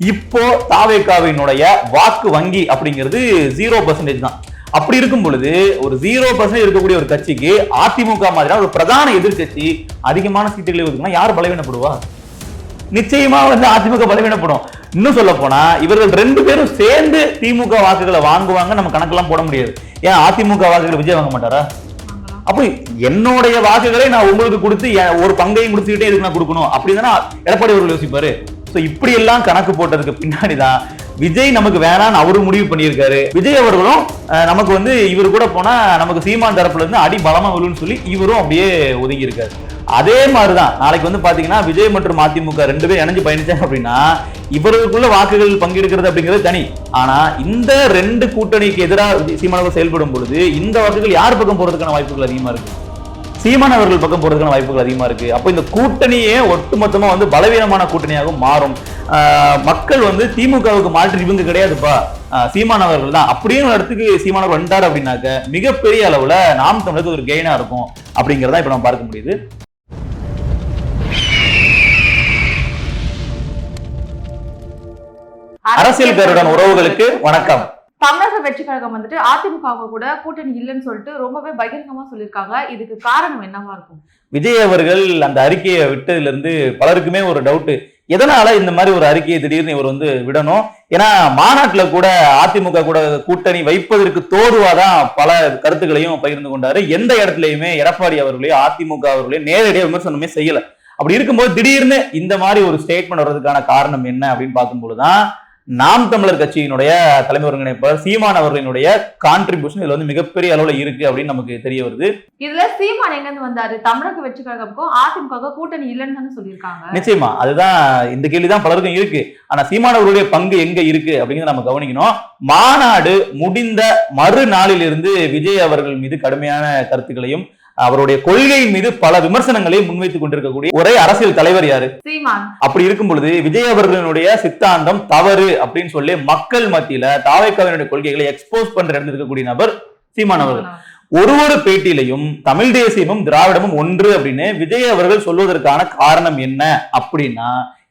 இப்போ தாவேகாவினுடைய வாக்கு வங்கி அப்படிங்கிறது ஜீரோ பர்சன்டேஜ் தான். அப்படி இருக்கும் பொழுது ஒரு ஜீரோ பர்சன்டேஜ் இருக்கக்கூடிய ஒரு கட்சிக்கு அதிமுக மாதிரியான ஒரு பிரதான எதிர்க்கட்சி அதிகமான சீட்டுகளை ஒதுக்குனா யார் பலவீனப்படுவா? நிச்சயமா வந்து அதிமுக பலவீனப்படும். இன்னும் சொல்ல போனா இவர்கள் ரெண்டு பேரும் சேர்ந்து திமுக வாக்குகளை வாங்குவாங்க நம்ம கணக்கெல்லாம் போட முடியாது. ஏன் அதிமுக வாக்குகளை விஜய் வாங்க மாட்டாரா? அப்போ என்னுடைய வாக்குகளை நான் உங்களுக்கு கொடுத்து என் ஒரு பங்கையும் கொடுத்துக்கிட்டே இதுக்கு நான் கொடுக்கணும். அப்படின்னு எடப்பாடி அவர்கள் யோசிப்பாரு. ஸோ இப்படி எல்லாம் கணக்கு போட்டதுக்கு பின்னாடி தான் விஜய் நமக்கு வேணான்னு அவரு முடிவு பண்ணியிருக்காரு. விஜய் அவர்களும் நமக்கு வந்து இவர் கூட போனா நமக்கு சீமான் தரப்புல இருந்து அடி பலமா விழுன்னு சொல்லி இவரும் அப்படியே ஒதுங்கி இருக்காரு அதே மாதிரிதான் நாளைக்கு வந்து பாத்தீங்கன்னா விஜய் மற்றும் அதிமுக ரெண்டு பேரும் இணைஞ்சு பயணிச்சாங்க அப்படின்னா இவர்களுக்குள்ள வாக்குகள் பங்கெடுக்கிறது அப்படிங்கிறது தனி. ஆனா இந்த ரெண்டு கூட்டணிக்கு எதிராக சீமானவர் செயல்படும் பொழுது இந்த வாக்குகள் யார் பக்கம் போறதுக்கான வாய்ப்புகள் அதிகமா இருக்கு? சீமான் அவர்கள் பக்கம் போறதுக்கான வாய்ப்புகள் அதிகமா இருக்கு. அப்போ இந்த கூட்டணியே ஒட்டுமொத்தமா வந்து பலவீனமான கூட்டணியாக மாறும். ஆஹ் மக்கள் வந்து திமுகவுக்கு மாற்று இவங்க கிடையாதுப்பா. சீமான் அவர்கள் தான். அப்படியே ஒரு இடத்துக்கு சீமான் அவர்கள் வந்தார் அப்படின்னாக்க மிகப்பெரிய அளவுல நாம் தமிழுக்கு ஒரு கெயினா இருக்கும் அப்படிங்கறத இப்ப நம்ம பார்க்க முடியுது. அரசியல் பேருடன் உறவுகளுக்கு வணக்கம். தமிழக வெற்றி கழகம் வந்துட்டு அதிமுக கூட கூட்டணி இல்லைன்னு சொல்லிட்டு ரொம்பவே பகிரங்கமா சொல்லியிருக்காங்க. இதுக்கு காரணம் என்னவா இருக்கும்? விஜய் அவர்கள் அந்த அறிக்கையை விட்டதுல இருந்து பலருக்குமே ஒரு டவுட்டு எதனால இந்த மாதிரி ஒரு அறிக்கையை திடீர்னு இவர் வந்து விடணும்? ஏன்னா மாநாட்டில் கூட அதிமுக கூட கூட்டணி வைப்பதற்கு தோதுவாதான் பல கருத்துக்களையும் பகிர்ந்து கொண்டாரு. எந்த இடத்துலயுமே எடப்பாடி அவர்களையும் அதிமுக அவர்களையும் நேரடியாக விமர்சனமே செய்யல. அப்படி இருக்கும்போது திடீர்னு இந்த மாதிரி ஒரு ஸ்டேட்மெண்ட் வர்றதுக்கான காரணம் என்ன அப்படின்னு பார்க்கும்போதுதான் நாம் தமிழர் கட்சியினுடைய தலைமை ஒருங்கிணைப்பாளர் சீமான் அவர்களினுடைய கான்ட்ரிபியூஷன் இதுல வந்து மிகப்பெரிய அளவுல இருக்கு அப்படின்னு நமக்கு தெரிய வருது. இதுல சீமான் எங்க இருந்து வந்தாரு? தமிழக வெற்றி கழகமுக்கும் அதிமுக கூட்டணி இல்லைன்னு சொல்லியிருக்காங்க. நிச்சயமா அதுதான் இந்த கேள்விதான் பலருக்கும் இருக்கு. ஆனா சீமானவர்களுடைய பங்கு எங்க இருக்கு அப்படிங்கறத நம்ம கவனிக்கணும். மாநாடு முடிந்த மறுநாளில் இருந்து விஜய் அவர்கள் மீது கடுமையான கருத்துக்களையும் அவருடைய கொள்கையின் மீது பல விமர்சனங்களையும் முன்வைத்துக் கொண்டிருக்கக்கூடிய ஒரே அரசியல் தலைவர் யாரு? சீமான். அப்படி இருக்கும் பொழுது விஜய் அவர்களுடைய சித்தாந்தம் தவறு அப்படின்னு சொல்லி மக்கள் மத்தியில தாவைக்காவினுடைய கொள்கைகளை எக்ஸ்போஸ் பண்ற இடத்துல இருக்கக்கூடிய நபர் சீமான் அவர்கள். ஒரு ஒரு பேட்டியிலையும் தமிழ் தேசியமும் திராவிடமும் ஒன்று அப்படின்னு விஜய் அவர்கள் சொல்வதற்கான காரணம் என்ன அப்படின்னா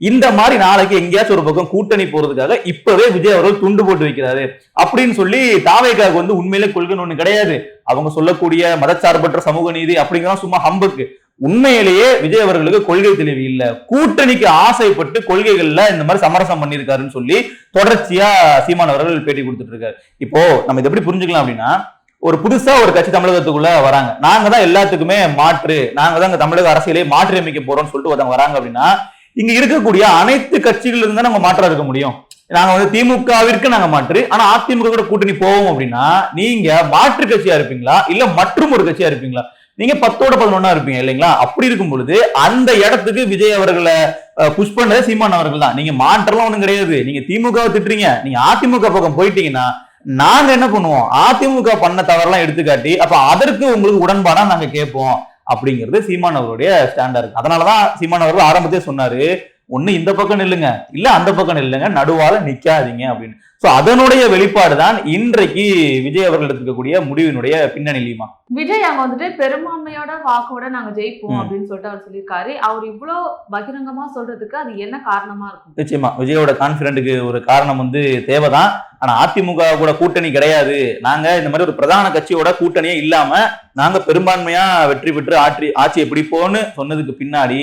இந்த மாதிரி நாளைக்கு எங்கேயாச்சும் ஒரு பக்கம் கூட்டணி போறதுக்காக இப்பவே விஜய் அவர்கள் துண்டு போட்டு வைக்கிறாரு அப்படின்னு சொல்லி தாவைக்காக வந்து உண்மையிலே கொள்கைன்னு ஒண்ணு கிடையாது. அவங்க சொல்லக்கூடிய மதச்சார்பற்ற சமூக நீதி அப்படிங்கிறத சும்மா ஹம்புக்கு. உண்மையிலேயே விஜய் அவர்களுக்கு கொள்கை தெளிவு இல்ல. கூட்டணிக்கு ஆசைப்பட்டு கொள்கைகள்ல இந்த மாதிரி சமரசம் பண்ணியிருக்காருன்னு சொல்லி தொடர்ச்சியா சீமான் அவர்கள் பேட்டி கொடுத்துட்டு இருக்காரு. இப்போ நம்ம இதை எப்படி புரிஞ்சுக்கலாம் அப்படின்னா ஒரு புதுசா ஒரு கட்சி தமிழகத்துக்குள்ள வராங்க. நாங்க தான் எல்லாத்துக்குமே மாற்று நாங்க தான் இந்த தமிழக அரசியலே மாற்றி அமைக்க போறோம்னு சொல்லிட்டு ஒருத்தவங்க வராங்க அப்படின்னா இங்க இருக்கக்கூடிய அனைத்து கட்சிகள் இருந்தா நம்ம மாற்றா இருக்க முடியும். நாங்க வந்து திமுகவிற்கு நாங்க மாற்று ஆனா அதிமுக கூட கூட்டணி போவோம் அப்படின்னா நீங்க மாற்று கட்சியா இருப்பீங்களா? இல்ல மற்றும் ஒரு கட்சியா இருப்பீங்களா? நீங்க பத்தோட பதினொன்னா இருப்பீங்க இல்லைங்களா? அப்படி இருக்கும் பொழுது அந்த இடத்துக்கு விஜய் அவர்களை புஷ் பண்ணதே சீமான் அவர்கள் தான். நீங்க மாற்றலாம் ஒண்ணும் கிடையாது. நீங்க திமுகவை திட்டுறீங்க. நீங்க அதிமுக பக்கம் போயிட்டீங்கன்னா நாங்க என்ன பண்ணுவோம்? அதிமுக பண்ண தவறெல்லாம் எடுத்துக்காட்டி அப்ப அதற்கு உங்களுக்கு உடன்பாடா நாங்க கேட்போம் அப்படிங்கிறது சீமான் அவருடைய ஸ்டாண்டா இருக்கு அதனாலதான் சீமான் அவர்கள் ஆரம்பத்தே சொன்னாரு ஒண்ணு இந்த பக்கம் நில்லுங்க இல்ல அந்த பக்கம் நில்லுங்க நடுவால நிக்காதீங்க அப்படின்னு. சோ அதனுடைய வெளிப்பாடு தான் இன்றைக்கு விஜய் அவர்கள் எடுத்துக்கக்கூடிய முடிவினுடைய பின்னணிலியுமா விஜய் அங்க வந்துட்டு பெரும்பான்மையோட வாக்கோட நாங்க ஜெயிப்போம். அப்படின்னு சொல்லிட்டு அவர் சொல்லியிருக்காரு. அவர் இவ்வளவு பகிரங்கமா சொல்றதுக்கு அது என்ன காரணமா இருக்கும்? நிச்சயமா. விஜயோட கான்பிடென்ட்டுக்கு ஒரு காரணம் வந்து தேவைதான். ஆனா அதிமுக கூட கூட்டணி கிடையாது. நாங்க இந்த மாதிரி ஒரு பிரதான கட்சியோட கூட்டணியே இல்லாம நாங்க பெரும்பான்மையா வெற்றி பெற்று ஆட்சி ஆட்சியை பிடிப்போம்னு சொன்னதுக்கு பின்னாடி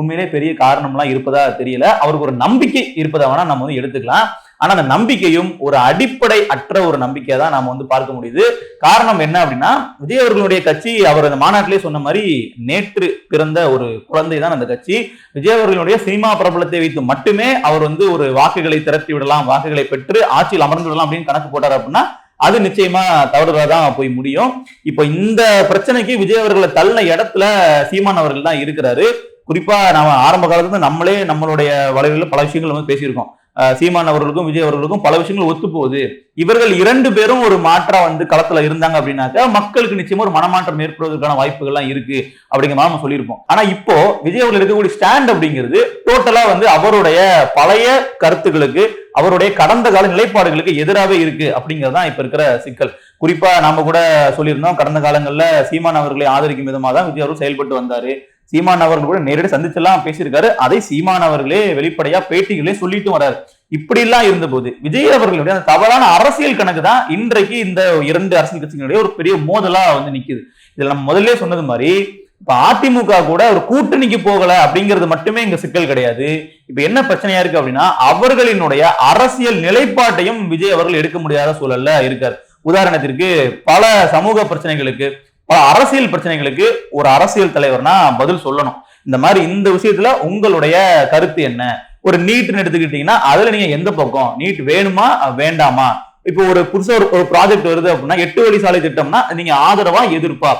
உண்மையிலே பெரிய காரணம்லாம் இருப்பதா தெரியல. அவருக்கு ஒரு நம்பிக்கை இருப்பதா வேணா நம்ம வந்து எடுத்துக்கலாம். ஆனா அந்த நம்பிக்கையும் ஒரு அடிப்படை அற்ற ஒரு நம்பிக்கையை தான் நாம வந்து பார்க்க முடியுது. காரணம் என்ன அப்படின்னா விஜய் அவர்களுடைய கட்சி அவர் அந்த மாநாட்டிலே சொன்ன மாதிரி நேற்று பிறந்த ஒரு குழந்தை தான் அந்த கட்சி. விஜய் அவர்களுடைய சினிமா பிரபலத்தை வைத்து மட்டுமே அவர் வந்து ஒரு வாக்குகளை திரட்டி விடலாம் வாக்குகளை பெற்று ஆட்சியில் அமர்ந்து விடலாம் அப்படின்னு கணக்கு போட்டார் அப்படின்னா அது நிச்சயமா தவறுதலா தான் போய் முடியும். இப்போ இந்த பிரச்சனைக்கு விஜய் அவர்களை தள்ள இடத்துல சீமான் அவர்கள் தான் இருக்கிறாரு. குறிப்பா நம்ம ஆரம்ப காலத்துல நம்மளே நம்மளுடைய வளைவில் பல விஷயங்கள் வந்து பேசியிருக்கோம். சீமான் அவர்களுக்கும் விஜய் அவர்களுக்கும் பல விஷயங்கள் ஒத்து போகுது இவர்கள் இரண்டு பேரும் ஒரு மாற்றம் வந்து களத்துல இருந்தாங்க அப்படின்னாக்கா மக்களுக்கு நிச்சயமா ஒரு மனமாற்றம் ஏற்படுவதற்கான வாய்ப்புகள்லாம் இருக்கு அப்படிங்கிற மாதிரி நம்ம சொல்லியிருப்போம். ஆனா இப்போ விஜய் அவர்கள் இருக்கக்கூடிய ஸ்டாண்ட் அப்படிங்கிறது டோட்டலா வந்து அவருடைய பழைய கருத்துக்களுக்கு அவருடைய கடந்த கால நிலைப்பாடுகளுக்கு எதிராகவே இருக்கு அப்படிங்கிறது தான் இப்ப இருக்கிற சிக்கல். குறிப்பா நாம கூட சொல்லியிருந்தோம் கடந்த காலங்கள்ல சீமான் அவர்களை ஆதரிக்கும் விதமாக தான் விஜய் அவர்கள் செயல்பட்டு வந்தாரு. சீமான் அவர்கள் கூட நேரடி சந்திச்செல்லாம் பேசியிருக்காரு. அதை சீமான் அவர்களே வெளிப்படையா பேட்டிகளே சொல்லிட்டு வர்றாரு இப்படி எல்லாம் இருந்தபோது விஜய் அவர்களுடைய அந்த தவறான அரசியல் கணக்கு தான் இன்றைக்கு இந்த இரண்டு அரசியல் கட்சிகளுடைய ஒரு பெரிய மோதலா வந்து நிக்குது. இதுல நம்ம முதல்ல சொன்னது மாதிரி இப்ப அதிமுக கூட ஒரு கூட்டணிக்கு போகல அப்படிங்கிறது மட்டுமே இங்க சிக்கல் கிடையாது. இப்ப என்ன பிரச்சனையா இருக்கு அப்படின்னா அவர்களினுடைய அரசியல் நிலைப்பாட்டையும் விஜய் அவர்கள் எடுக்க முடியாத சூழல்ல இருக்கார். உதாரணத்திற்கு பல சமூக பிரச்சனைகளுக்கு பல அரசியல் பிரச்சனைகளுக்கு ஒரு அரசியல் தலைவர்னா பதில் சொல்லணும். இந்த மாதிரி இந்த விஷயத்துல உங்களுடைய கருத்து என்ன? ஒரு நீட்னு எடுத்துக்கிட்டீங்கன்னா அதுல நீங்க எந்த பக்கம்? நீட் வேணுமா வேண்டாமா? இப்போ ஒரு புதுசா ஒரு ஒரு ப்ராஜெக்ட் வருது அப்படின்னா எட்டு வழி சாலை திட்டம்னா நீங்க ஆதரவா எதிர்ப்பா?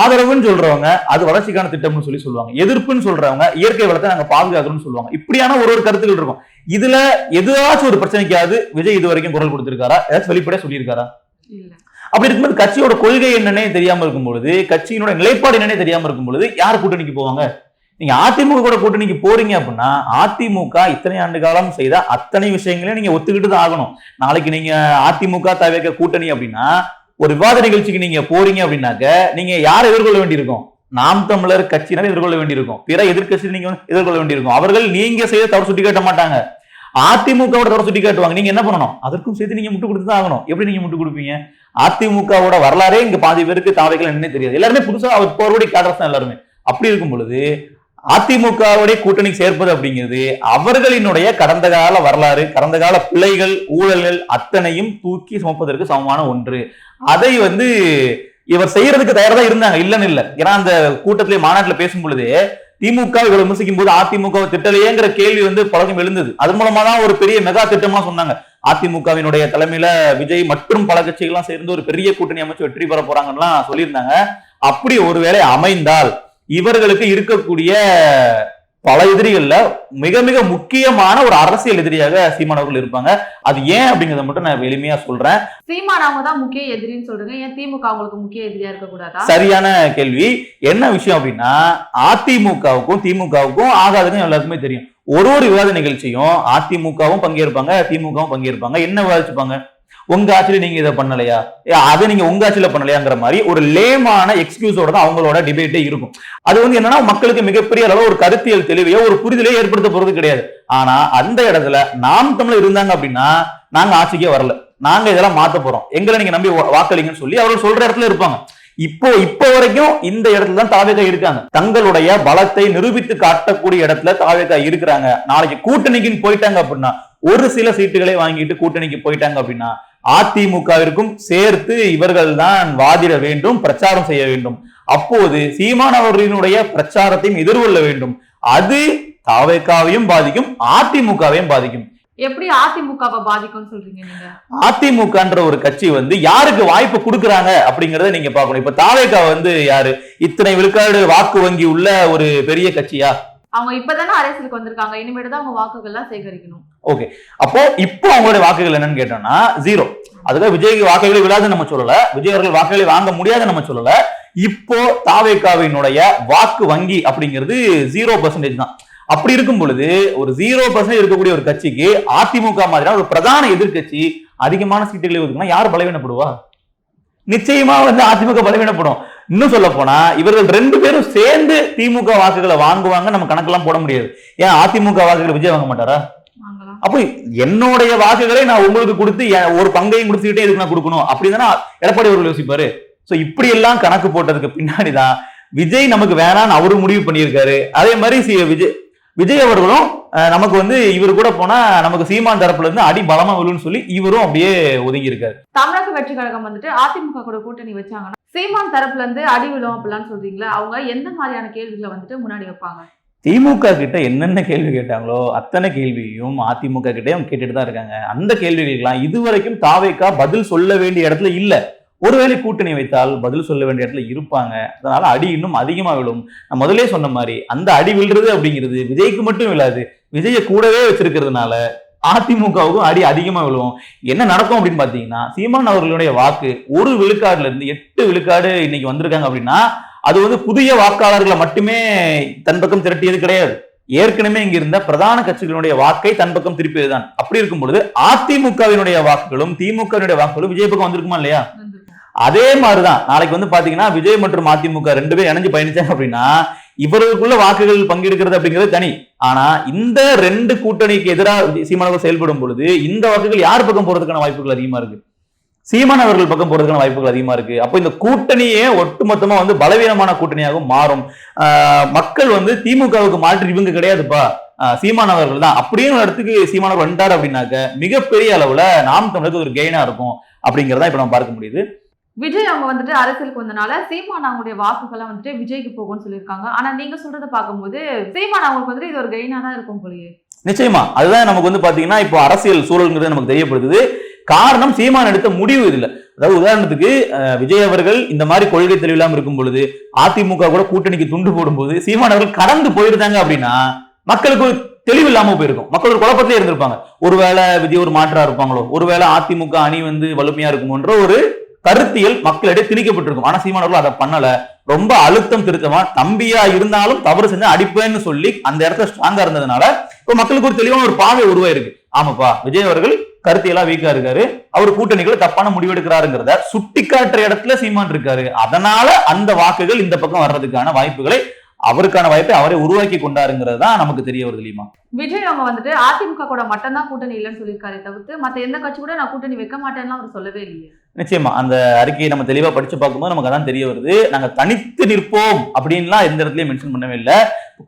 ஆதரவுன்னு சொல்றவங்க அது வளர்ச்சிக்கான திட்டம்னு சொல்லி சொல்லுவாங்க. எதிர்ப்புன்னு சொல்றவங்க இயற்கை வளத்தை நாங்க பாதுகாக்கணும்னு சொல்லுவாங்க. இப்படியான ஒரு ஒரு கருத்துக்கள் இருக்கும். இதுல எதாச்சும் ஒரு பிரச்சனைக்காவது விஜய் இது வரைக்கும் குரல் கொடுத்திருக்காரா? ஏதாச்சும் வெளிப்படையா சொல்லியிருக்காரா? அப்படி இருக்கும்போது கட்சியோட கொள்கை என்னன்னே தெரியாம இருக்கும் பொழுது கட்சியினோட நிலைப்பாடு என்னன்னே தெரியாம இருக்கும் பொழுது யார் கூட்டணிக்கு போவாங்க? நீங்க அதிமுக கூட கூட்டணிக்கு போறீங்க அப்படின்னா அதிமுக இத்தனை ஆண்டு காலம் செய்த அத்தனை விஷயங்களையும் நீங்க ஒத்துக்கிட்டு தான் ஆகணும். நாளைக்கு நீங்க அதிமுக தவிர்க்க கூட்டணி அப்படின்னா ஒரு விவாத நிகழ்ச்சிக்கு நீங்க போறீங்க அப்படின்னாக்க நீங்க யாரை எதிர்கொள்ள வேண்டியிருக்கும்? நாம் தமிழர் கட்சியினர் எதிர்கொள்ள வேண்டியிருக்கும். பிற எதிர்க்கட்சி நீங்க எதிர்கொள்ள வேண்டியிருக்கும். அவர்கள் நீங்க செய்த தவறு சுட்டி காட்ட மாட்டாங்க. அதிமுகவோட தவறு சுட்டி காட்டுவாங்க. நீங்க என்ன பண்ணணும்? அதற்கும் சேர்த்து நீங்க முட்டு கொடுத்து தான் ஆகணும். எப்படி நீங்க முட்டு கொடுப்பீங்க? அதிமுகவோட வரலாறே இங்க பாதி பேருக்கு தாவைகள் என்னன்னே தெரியாது. எல்லாருமே புதுசா அவர் போர்வடி கேடர்ஸ் தான் எல்லாருமே. அப்படி இருக்கும் பொழுது அதிமுகவுடைய கூட்டணி சேர்ப்பது அப்படிங்கிறது அவர்களினுடைய கடந்த கால வரலாறு கடந்த கால பிள்ளைகள் ஊழல்கள் அத்தனையும் தூக்கி சுமப்பதற்கு சமமான ஒன்று. அதை வந்து இவர் செய்யறதுக்கு தயாரா தான் இருந்தாங்க. இல்லைன்னு இல்லை. ஏன்னா அந்த கூட்டத்திலே மாநாட்டில் பேசும் பொழுதே திமுக இவ்வளவு விமர்சிக்கும் போது அதிமுக திட்டலையேங்கிற கேள்வி வந்து பலரும் எழுந்தது. அது மூலமா தான் ஒரு பெரிய மெகா திட்டமா சொன்னாங்க. அதிமுகவினுடைய தலைமையில விஜய் மற்றும் பல கட்சிகள்லாம் சேர்ந்து ஒரு பெரிய கூட்டணி அமைச்சு வெற்றி பெற போறாங்கன்னா சொல்லியிருந்தாங்க. அப்படி ஒருவேளை அமைந்தால் இவர்களுக்கு இருக்கக்கூடிய பல எதிரிகள்ல மிக மிக முக்கியமான ஒரு அரசியல் எதிரியாக சீமான் அவர்கள் இருப்பாங்க. அது ஏன் அப்படிங்கறத மட்டும் நான் எளிமையா சொல்றேன். சீமான் அவங்க தான் முக்கிய எதிரின்னு சொல்றீங்க ஏன் திமுக அவங்களுக்கு முக்கிய எதிரியா இருக்க கூடாதா? சரியான கேள்வி. என்ன விஷயம் அப்படின்னா அதிமுகவுக்கும் திமுகவுக்கும் ஆகாதுன்னு எல்லாருக்குமே தெரியும். ஒரு ஒரு விவாத நிகழ்ச்சியும் அதிமுகவும் பங்கேற்பாங்க திமுகவும் பங்கேற்பாங்க. என்ன விவாதிச்சுப்பாங்க? உங்க ஆட்சியில நீங்க இதை பண்ணலையா? அதை நீங்க உங்க ஆட்சியில பண்ணலையாங்கிற மாதிரி ஒரு லேமான எக்ஸ்கியூஸோட தான் அவங்களோட டிபேட்டே இருக்கும். அது வந்து என்னன்னா மக்களுக்கு மிகப்பெரிய அளவு ஒரு கருத்தியல் தெளிவையோ ஒரு புரிதலையோ ஏற்படுத்த போறது கிடையாது. ஆனா அந்த இடத்துல நாம் தமிழர் இருந்தாங்க அப்படின்னா நாங்க ஆட்சிக்கே வரல. நாங்க இதெல்லாம் மாத்த போறோம். எங்களை நீங்க நம்பி வா- வாக்களிங்கன்னு சொல்லி அவர்கள் சொல்ற இடத்துல இருப்பாங்க. இப்போ இப்போ வரைக்கும் இந்த இடத்துல தான் தாவேகா இருக்காங்க. தங்களுடைய பலத்தை நிரூபித்து காட்டக்கூடிய இடத்துல தாவேகா இருக்கிறாங்க. நாளைக்கு கூட்டணிக்குன்னு போயிட்டாங்க அப்படின்னா ஒரு சில சீட்டுகளை வாங்கிட்டு கூட்டணிக்கு போயிட்டாங்க அப்படின்னா அதிமுகவிற்கும் சேர்த்து இவர்கள் தான் வாதிட வேண்டும் பிரச்சாரம் செய்ய வேண்டும். அப்போது சீமான் அவர்களினுடைய பிரச்சாரத்தையும் எதிர்கொள்ள வேண்டும். அது தாவேக்காவையும் பாதிக்கும் அதிமுகவையும் பாதிக்கும். எப்படி அதிமுகவை பாதிக்கும்னு சொல்றீங்க அதிமுகன்ற ஒரு கட்சி வந்து யாருக்கு வாய்ப்பு கொடுக்கறாங்க அப்படிங்கறத நீங்க பார்க்கணும். இப்ப தாவேகா வந்து யாரு? இத்தனை விழுக்காடு வாக்கு வங்கி உள்ள ஒரு பெரிய கட்சியா? அவங்க இப்பதானே அரசியலுக்கு வந்திருக்காங்க. இனிமேட்டு தான் அவங்க வாக்குகள் எல்லாம் சேகரிக்கணும் அப்போ இப்போ அவங்களுடைய வாக்குகள் என்னன்னு கேட்டோம்னா ஜீரோ அதுக்காக விஜய்க்கு வாக்குகளை விழாதுன்னு நம்ம சொல்லல. விஜய் அவர்கள் வாக்குகளை வாங்க முடியாது நம்ம சொல்லல. இப்போ தாவேகாவினுடைய வாக்கு வங்கி அப்படிங்கிறது ஜீரோ பர்சன்டேஜ் தான். அப்படி இருக்கும் பொழுது ஒரு ஜீரோ பர்சன்டேஜ் இருக்கக்கூடிய ஒரு கட்சிக்கு அதிமுக மாதிரியான ஒரு பிரதான எதிர்க்கட்சி அதிகமான சீட்டுகளை ஒதுக்குனா யார் பலவீனப்படுவா? நிச்சயமா வந்து அதிமுக பலவீனப்படும். இன்னும் சொல்ல போனா இவர்கள் ரெண்டு பேரும் சேர்ந்து திமுக வாக்குகளை வாங்குவாங்க நம்ம கணக்கெல்லாம் போட முடியாது. ஏன் அதிமுக வாக்குகளை விஜய் வாங்க மாட்டாரா? அப்போ என்னுடைய வாக்குகளை நான் உங்களுக்கு கொடுத்து ஒரு பங்கையும் கொடுத்துக்கிட்டே இதுக்கு நான் கொடுக்கணும்? அப்படிதானே எடப்பாடி அவர்கள் யோசிப்பாரு. சோ இப்படி எல்லாம் கணக்கு போட்டதுக்கு பின்னாடிதான் விஜய் நமக்கு வேணாம்னு அவரு முடிவு பண்ணியிருக்காரு. அதே மாதிரி விஜய் விஜய் அவர்களும் நமக்கு வந்து இவர் கூட போனா நமக்கு சீமான் தரப்புல இருந்து அடி பலமா விழுன்னு சொல்லி இவரும் அப்படியே ஒதுங்கி இருக்காரு தமிழக வெற்றி கழகம் வந்துட்டு அதிமுக கூட கூட்டணி வச்சாங்கன்னா சீமான் தரப்புல இருந்து அடி விழும் அப்படிலாம் சொல்றீங்களா? அவங்க எந்த மாதிரியான கேள்விகளை வந்துட்டு முன்னாடி வைப்பாங்க? திமுக கிட்ட என்னென்ன கேள்வி கேட்டாங்களோ அத்தனை கேள்வியும் அதிமுக கிட்டயும் கேட்டுட்டு தான் இருக்காங்க. அந்த கேள்விகளுக்கெல்லாம் இதுவரைக்கும் தாவேக்கா பதில் சொல்ல வேண்டிய இடத்துல இல்ல. ஒருவேளை கூட்டணி வைத்தால் பதில் சொல்ல வேண்டிய இடத்துல இருப்பாங்க. அதனால அடி இன்னும் அதிகமா விழும் நான் முதலே சொன்ன மாதிரி அந்த அடி விழுறது அப்படிங்கிறது விஜய்க்கு மட்டும் விழாது. விஜய கூடவே வச்சிருக்கிறதுனால அதிமுகவுக்கும் அடி அதிகமா விழுவும் என்ன நடக்கும் அப்படின்னு பாத்தீங்கன்னா சீமான் அவர்களுடைய வாக்கு ஒரு விழுக்காடுல இருந்து எட்டு விழுக்காடு இன்னைக்கு வந்திருக்காங்க அப்படின்னா அது வந்து புதிய வாக்காளர்களை மட்டுமே தன் பக்கம் திரட்டியது கிடையாது. ஏற்கனவே இங்க இருந்த பிரதான கட்சிகளுடைய வாக்கை தன் பக்கம் திருப்பியதுதான். அப்படி இருக்கும் பொழுது அதிமுகவினுடைய வாக்குகளும் திமுகவினுடைய வாக்குகளும் விஜய் பக்கம் வந்திருக்குமா இல்லையா? அதே மாதிரிதான். நாளைக்கு வந்து பாத்தீங்கன்னா விஜய் மற்றும் அதிமுக ரெண்டு பேரும் இணைஞ்சு பயணிச்சாங்க அப்படின்னா இவர்களுக்குள்ள வாக்குகள் பங்கெடுக்கிறது அப்படிங்கிறது தனி. ஆனா இந்த ரெண்டு கூட்டணிக்கு எதிராக சீமானவர் செயல்படும் பொழுது இந்த வாக்குகள் யார் பக்கம் போறதுக்கான வாய்ப்புகள் அதிகமா இருக்கு? சீமான் அவர்கள் பக்கம் போறதுக்கான வாய்ப்புகள் அதிகமா இருக்கு. அப்போ இந்த கூட்டணியே ஒட்டுமொத்தமா வந்து பலவீனமான கூட்டணியாகவும் மாறும். மக்கள் வந்து திமுகவுக்கு மாற்றி இவங்க கிடையாதுப்பா. ஆஹ் சீமான் அவர்கள் தான். அப்படியே ஒரு இடத்துக்கு சீமானவர் வந்துட்டார் அப்படின்னாக்க மிகப்பெரிய அளவுல நாம் தமிழருக்கு ஒரு கெயினா இருக்கும் அப்படிங்கிறதா இப்ப நம்ம பார்க்க முடியுது. விஜய் அவங்க வந்துட்டு அரசியலுக்கு வந்தனால சீமான் அவங்களுடைய வாக்குகள்லாம் வந்துட்டு விஜய்க்கு போகும்னு சொல்லியிருக்காங்க. ஆனா நீங்க சொல்றதை பார்க்கும்போது சீமான் அவங்களுக்கு வந்துட்டு இது ஒரு கெயினா தான் இருக்கும் போலயே. நிச்சயமா. அதுதான் நமக்கு வந்து பாத்தீங்கன்னா இப்போ அரசியல் சூழல்ங்கிறது நமக்கு தெரியப்படுது காரணம் சீமான் எடுத்த முடிவு இதுல அதாவது உதாரணத்துக்கு விஜய் அவர்கள் இந்த மாதிரி கொள்கை தெளிவில்லாம இருக்கும் பொழுது அதிமுக கூட கூட்டணிக்கு துண்டு போடும்போது சீமான் அவர்கள் கடந்து போயிருந்தாங்க அப்படின்னா மக்களுக்கு ஒரு தெளிவு இல்லாம போயிருக்கும். மக்கள் ஒரு குழப்பத்திலே இருந்திருப்பாங்க. ஒருவேளை விஜய் ஒரு மாற்றா இருப்பாங்களோ? ஒருவேளை அதிமுக அணி வந்து வலிமையா இருக்குமோன்ற ஒரு கருத்தியல் மக்களிடையே திணிக்கப்பட்டிருக்கும். ஆனா சீமானவர்கள் அதை பண்ணல. ரொம்ப அழுத்தம் திருத்தமா தம்பியா இருந்தாலும் தவறு செஞ்சா அடிப்பேன்னு சொல்லி அந்த இடத்துல ஸ்ட்ராங்கா இருந்ததுனால இப்போ மக்களுக்கு ஒரு தெளிவான ஒரு பார்வை உருவாயிருக்கு. ஆமாப்பா விஜய் அவர்கள் கருத்தியெல்லாம் வீக்கா இருக்காரு. அவர் கூட்டணிகளை தப்பான முடிவெடுக்கிறாருங்கிறத சுட்டி காட்டுற இடத்துல சீமான் இருக்காரு. அதனால அந்த வாக்குகள் இந்த பக்கம் வர்றதுக்கான வாய்ப்புகளை அவருக்கான வாய்ப்பை அவரே உருவாக்கி கொண்டாருங்கிறது தான் நமக்கு தெரிய வருது இல்லையுமா விஜய் அவங்க வந்துட்டு அதிமுக கூட மட்டும்தான் கூட்டணி இல்லைன்னு சொல்லியிருக்காரு தவிர்த்து மற்ற எந்த கட்சி கூட நான் கூட்டணி வைக்க மாட்டேன்னு அவர் சொல்லவே இல்லையே. நிச்சயமா. அந்த அறிக்கையை நம்ம தெளிவா படிச்சு பார்க்கும்போது நமக்கு அதான் தெரிய வருது. நாங்க தனித்து நிற்போம் அப்படின்லாம் எந்த இடத்துலயும் மென்ஷன் பண்ணவே இல்லை.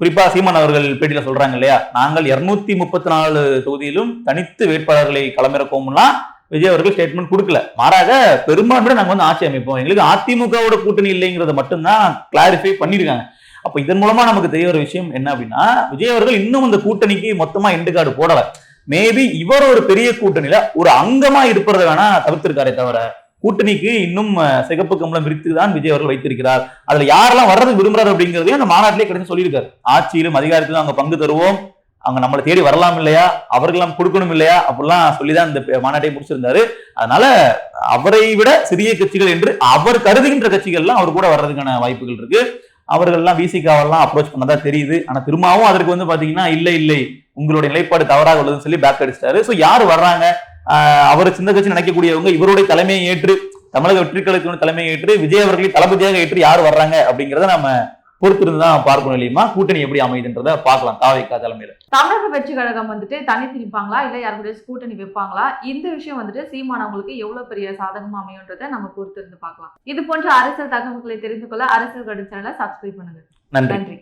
குறிப்பா சீமான் அவர்கள் பேட்டியில சொல்றாங்க இல்லையா? நாங்கள் இருநூத்தி முப்பத்தி நாலு தொகுதியிலும் தனித்து வேட்பாளர்களை களமிறக்கோம்லாம் விஜய் அவர்கள் ஸ்டேட்மெண்ட் கொடுக்கல. மாறாக பெரும்பான்மையோட நாங்க வந்து ஆட்சி அமைப்போம். எங்களுக்கு அதிமுகவோட கூட்டணி இல்லைங்கிறத மட்டும்தான் கிளாரிஃபை பண்ணிருக்காங்க. அப்ப இதன் மூலமா நமக்கு தெரிய வர விஷயம் என்ன அப்படின்னா விஜய் அவர்கள் இன்னும் அந்த கூட்டணிக்கு மொத்தமா எண்டு கார்டு போடல. மேபி இவர் ஒரு பெரிய கூட்டணியில ஒரு அங்கமா இருப்பதை வேணா தவிர்த்திருக்காரே தவிர கூட்டணிக்கு இன்னும் சிகப்பு கம்பளம் விரித்து தான் விஜய் அவர்கள் வைத்திருக்கிறார். அதுல யாரெல்லாம் வர்றது விரும்புறாரு அப்படிங்கறதையும் அந்த மாநாட்டிலே கிடைச்சு சொல்லியிருக்காரு. ஆட்சியிலும் அதிகாரத்திலும் அங்க பங்கு தருவோம். அவங்க நம்மளை தேடி வரலாம் இல்லையா? அவர்களெல்லாம் கொடுக்கணும் இல்லையா? அப்படிலாம் சொல்லிதான் இந்த பே- மாநாட்டை முடிச்சிருந்தாரு. அதனால அவரை விட சிறிய கட்சிகள் என்று அவர் கருதுகின்ற கட்சிகள்லாம் அவர் கூட வர்றதுக்கான வாய்ப்புகள் இருக்கு. அவர்கள்லாம் விசிகாவெல்லாம் அப்ரோச் பண்ணதா தெரியுது. ஆனா திரும்பவும் அதற்கு வந்து பாத்தீங்கன்னா இல்லை இல்லை உங்களுடைய நிலைப்பாடு தவறாக உள்ளதுன்னு சொல்லி பேக் அடிச்சிட்டாரு. ஸோ யார் வர்றாங்க? அவர் சின்ன கட்சி நினைக்கக்கூடியவங்க இவருடைய தலைமையை ஏற்று தமிழக வெற்றிக்கழகத்தினுடைய தலைமையை ஏற்று விஜய் அவர்களை தளபதியாக ஏற்று யார் வர்றாங்க அப்படிங்கறத நம்ம பொறுத்திருந்து தான் பார்க்கணும் இல்லையுமா? கூட்டணி எப்படி அமையுதுன்றத பார்க்கலாம். தாவைக்கா தலைமையில. தமிழக வெற்றி கழகம் வந்துட்டு தனித்து நிற்பாங்களா இல்ல யாருடைய கூட்டணி வைப்பாங்களா? இந்த விஷயம் வந்துட்டு சீமான் அவங்களுக்கு எவ்வளவு பெரிய சாதகமா அமையுன்றதை நம்ம பொறுத்திருந்து பார்க்கலாம். இது போன்ற அரசியல் தகவல்களை தெரிந்து கொள்ள அரசியல் கடன் சேனலை சப்ஸ்கிரைப் பண்ணுங்க. நன்றி.